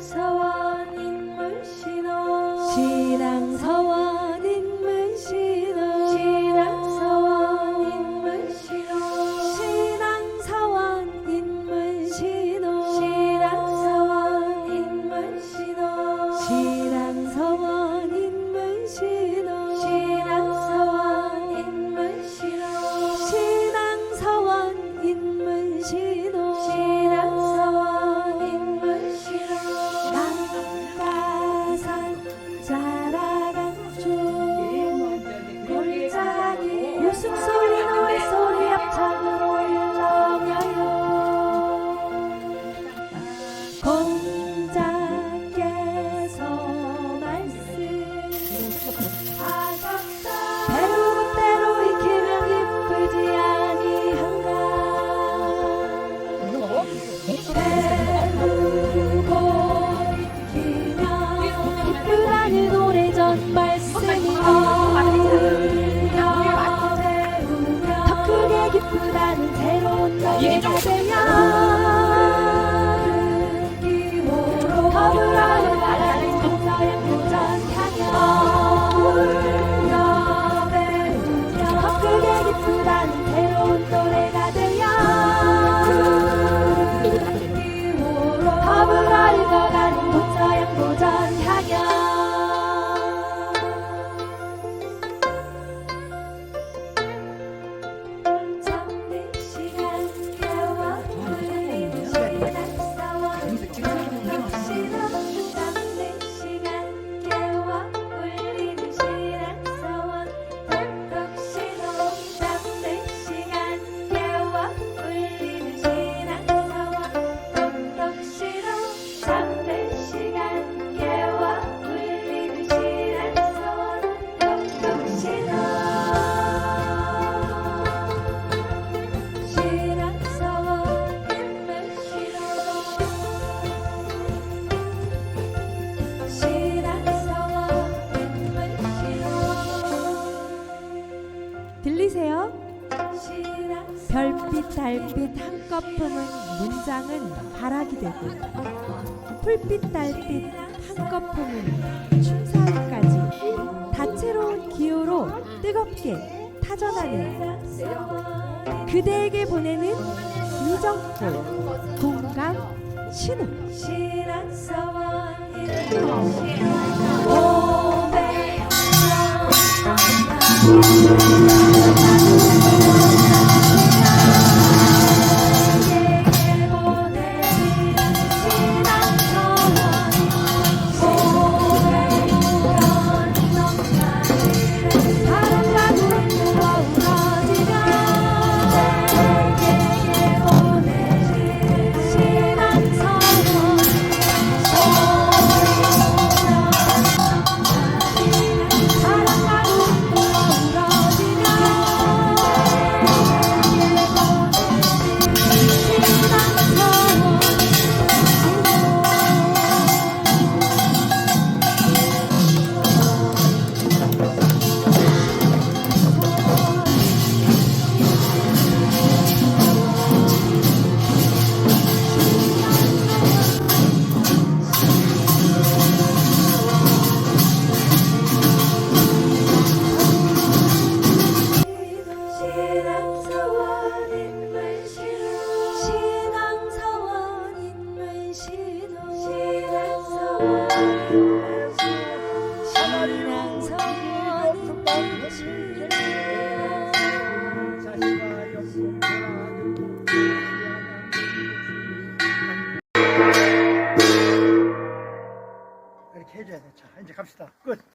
사원 인물 신호 신앙 사원 Music so You can do. 별빛, 달빛 한꺼풀은 문장은 바라기 되고 풀빛, 달빛 한꺼풀은 춤사위까지 다채로운 기호로 뜨겁게 타전하는 그대에게 보내는 이정골 공감 신호 Thank you. stuff. Good.